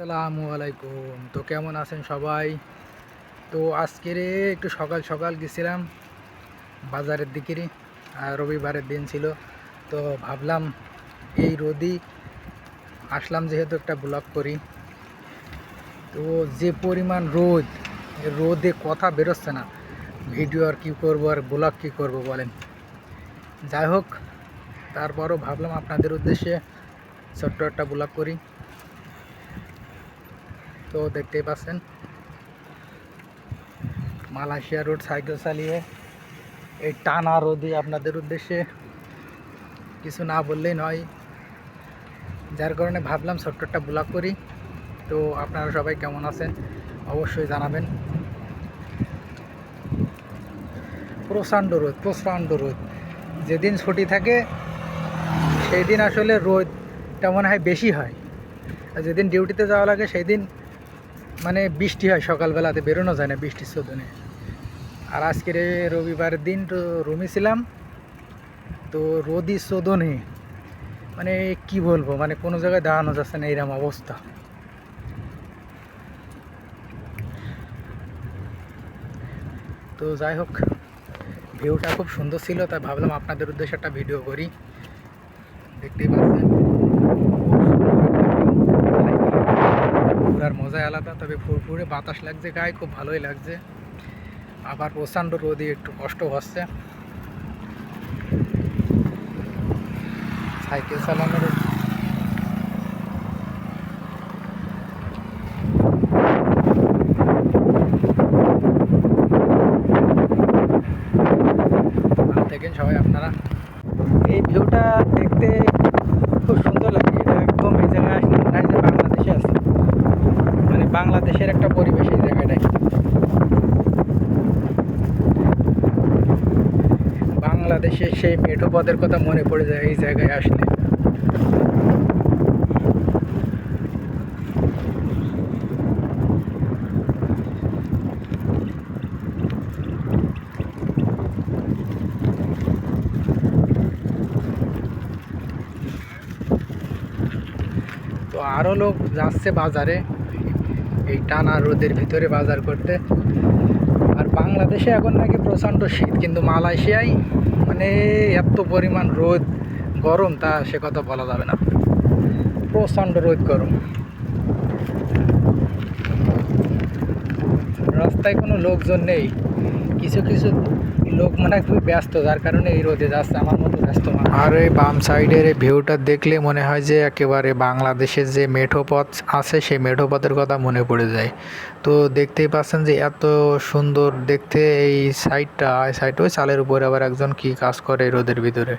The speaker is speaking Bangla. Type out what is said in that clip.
আসসালামু আলাইকুম। তো কেমন আছেন সবাই? তো আজকের একটু সকাল সকাল গেছিলাম বাজারের দিকেরই, আর রবিবারের দিন ছিল। তো ভাবলাম এই রোদই আসলাম যেহেতু একটা ব্লগ করি। তো যে পরিমাণ রোদ রোদে কথা বেরোচ্ছে না। ভিডিও আর কী করব, আর ব্লগ কী করব বলেন। যাই হোক, তারপরও ভাবলাম আপনাদের উদ্দেশ্যে ছোট্ট একটা ব্লগ করি। তো দেখতেই পাচ্ছেন। মালয়েশিয়া রোড সাইকেল চালিয়ে এই টানা রোদে আপনাদের উদ্দেশ্যে কিছু না বললেই নয়। যার কারণে ভাবলাম একটা ব্লগ করি। তো আপনারা সবাই কেমন আছেন অবশ্যই জানাবেন। প্রচণ্ড রোদ প্রচণ্ড রোদ। যেদিন ছুটি থাকে সেই দিন আসলে রোদটা মনে হয় বেশি হয়। আর যেদিন ডিউটিতে যাওয়া লাগে সেই দিন মানে বৃষ্টি হয় সকালবেলাতে, বেরোনো যায় না বৃষ্টির শোধনে আর আজকের রবিবার দিন তো রুমে ছিলাম, তো রোদি শোধনে মানে কি বলব মানে কোনো জায়গায় দাঁড়ানো যাচ্ছে না এরকম অবস্থা। তো যাই হোক, ভিউটা খুব সুন্দর ছিল, তাই ভাবলাম আপনাদের উদ্দেশ্যে একটা ভিডিও করি। দেখতেই পাচ্ছেন। মজাই আলাদা, তবে ফুরফুরে বাতাস লাগছে, গায়ে খুব ভালোই লাগছে। আবার প্রচণ্ড রোদে একটু কষ্ট হচ্ছে। সাইকেল চালানোর থাকেন সবাই আপনারা। এই ভিউটা দেখতে খুব সুন্দর লাগে, এটা একদম এই জায়গায় আসলে মনে হয় যে বাংলাদেশে আছে মানে বাংলাদেশের একটা পরিবেশ এই জায়গাটায়। বাংলাদেশের সেই মেঠো পথের কথা মনে পড়ে যায় এই জায়গায় আসলে। তো আরও লোক যাচ্ছে বাজারে। এই টানা রোদের ভিতরে বাজার করতে। আর বাংলাদেশে এখন নাকি প্রচণ্ড শীত, কিন্তু মালয়েশিয়ায় মানে এত পরিমাণ রোদ, গরম, তা সে কথা বলা যাবে না। প্রচণ্ড রোদ, গরম। রাস্তায় কোনো লোকজন নেই। কিছু কিছু লোক মানে খুবই ব্যস্ত, যার কারণে এই রোদে যাচ্ছে, আমার মতো ব্যস্ত আর এই বাম সাইডের এই ভিউটা দেখলে মনে হয় যে একেবারে বাংলাদেশের যে মেঠোপথ আছে, সেই মেঠোপথের কথা মনে পড়ে যায়। তো দেখতেই পাচ্ছেন যে এত সুন্দর দেখতে এই সাইডটা সাইড ওই চালের উপরে আবার একজন কি কাজ করে রোদের ভিতরে।